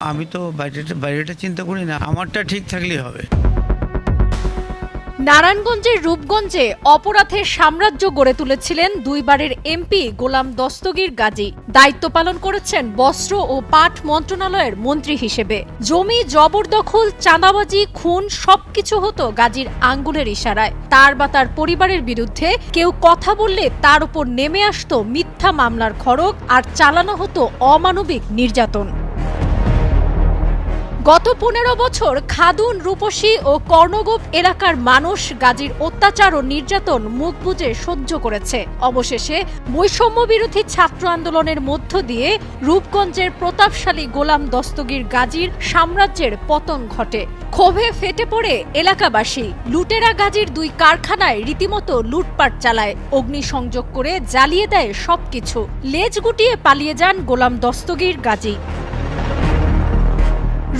আমি তো বাইরেটা বাইরেটা চিন্তা করি না, আমারটা ঠিক থাকলেই হবে। নারায়ণগঞ্জের রূপগঞ্জে অপরাধের সাম্রাজ্য গড়ে তুলেছিলেন দুইবারের এমপি গোলাম দস্তগীর গাজী। দায়িত্ব পালন করেছেন বস্ত্র ও পাট মন্ত্রণালয়ের মন্ত্রী হিসেবে। জমি, জবরদখল, চাঁদাবাজি, খুন সবকিছু হতো গাজীর আঙ্গুলের ইশারায়। তার বা তার পরিবারের বিরুদ্ধে কেউ কথা বললে তার উপর নেমে আসতো মিথ্যা মামলার খড়গ আর চালানো হতো অমানবিক নির্যাতন। গত পনেরো বছর খাদুন, রূপসী ও কর্ণগোপ এলাকার মানুষ গাজীর অত্যাচার ও নির্যাতন মুখ বুজে সহ্য করেছে। অবশেষে বৈষম্য বিরোধী ছাত্র আন্দোলনের মধ্য দিয়ে রূপগঞ্জের প্রতাপশালী গোলাম দস্তগীর গাজীর সাম্রাজ্যের পতন ঘটে। ক্ষোভে ফেটে পড়ে এলাকাবাসী। লুটেরা গাজীর দুই কারখানায় রীতিমতো লুটপাট চালায়। অগ্নিসংযোগ করে জ্বালিয়ে দেয় সবকিছু। লেজ গুটিয়ে পালিয়ে যান গোলাম দস্তগীর গাজী।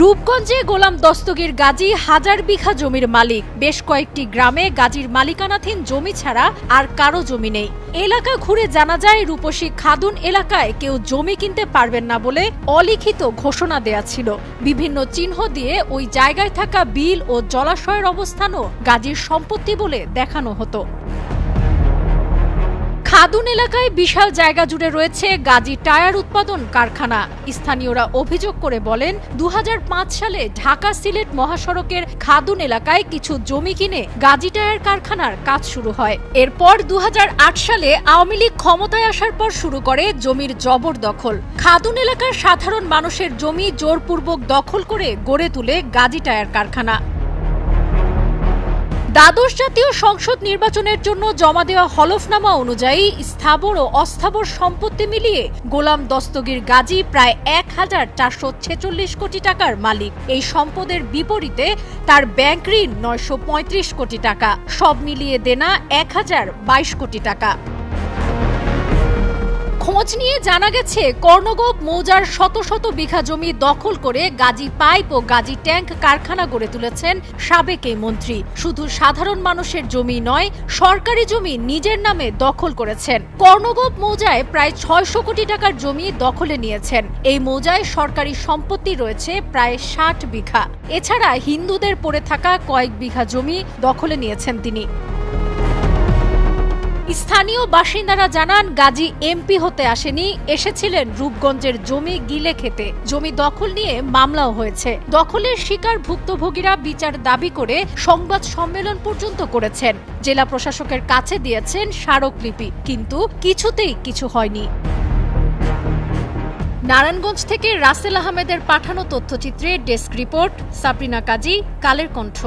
রূপগঞ্জে গোলাম দস্তগীর গাজী হাজার বিঘা জমির মালিক। বেশ কয়েকটি গ্রামে গাজীর মালিকানাধীন জমি ছাড়া আর কারও জমি নেই। এলাকা ঘুরে জানা যায়, রূপসী খাদুন এলাকায় কেউ জমি কিনতে পারবেন না বলে অলিখিত ঘোষণা দেয়া ছিল। বিভিন্ন চিহ্ন দিয়ে ওই জায়গায় থাকা বিল ও জলাশয়ের অবস্থানও গাজীর সম্পত্তি বলে দেখানো হতো। খাদুন এলাকায় বিশাল জায়গা জুড়ে রয়েছে গাজী টায়ার উৎপাদন কারখানা। স্থানীয়রা অভিযোগ করে বলেন দু হাজার পাঁচ সালে ঢাকা সিলেট মহাসড়কের খাদুন এলাকায় কিছু জমি কিনে গাজী টায়ার কারখানার কাজ শুরু হয়। এরপর দু হাজার আট সালে আওয়ামী লীগ ক্ষমতায় আসার পর শুরু করে জমির জবরদখল খাদুন এলাকার সাধারণ মানুষের জমি জোরপূর্বক দখল করে গড়ে তুলে গাজী টায়ার কারখানা। দ্বাদশ জাতীয় সংসদ নির্বাচনের জন্য জমা দেওয়া হলফনামা অনুযায়ী স্থাবর ও অস্থাবর সম্পত্তি মিলিয়ে গোলাম দস্তগীর গাজী প্রায় এক হাজার চারশো ছেচল্লিশ কোটি টাকার মালিক। এই সম্পদের বিপরীতে তার ব্যাংক ঋণ নয়শো পঁয়ত্রিশ কোটি টাকা। সব মিলিয়ে দেনা এক হাজার বাইশ কোটি টাকা। খোঁজ নিয়ে জানা গেছে, কর্ণগোপ মৌজার শত শত বিঘা জমি দখল করে গাজী পাইপ ও গাজী ট্যাঙ্ক কারখানা গড়ে তুলেছেন সাবেক এই মন্ত্রী। শুধু সাধারণ মানুষের জমি নয়, সরকারি জমি নিজের নামে দখল করেছেন। কর্ণগোপ মৌজায় প্রায় ছয়শো কোটি টাকার জমি দখলে নিয়েছেন। এই মৌজায় সরকারি সম্পত্তি রয়েছে প্রায় ষাট বিঘা। এছাড়া হিন্দুদের পড়ে থাকা কয়েক বিঘা জমি দখলে নিয়েছেন তিনি। স্থানীয় বাসিন্দারা জানান, গাজী এমপি হতে আসেনি, এসেছিলেন রূপগঞ্জের জমি গিলে খেতে। জমি দখল নিয়ে মামলাও হয়েছে। দখলের শিকার ভুক্তভোগীরা বিচার দাবি করে সংবাদ সম্মেলন পর্যন্ত করেছেন। জেলা প্রশাসকের কাছে দিয়েছেন স্মারকলিপি, কিন্তু কিছুতেই কিছু হয়নি। নারায়ণগঞ্জ থেকে রাসেল আহমেদের পাঠানো তথ্যচিত্রে ডেস্ক রিপোর্ট সাবরিনা কাজী, কালের কণ্ঠ।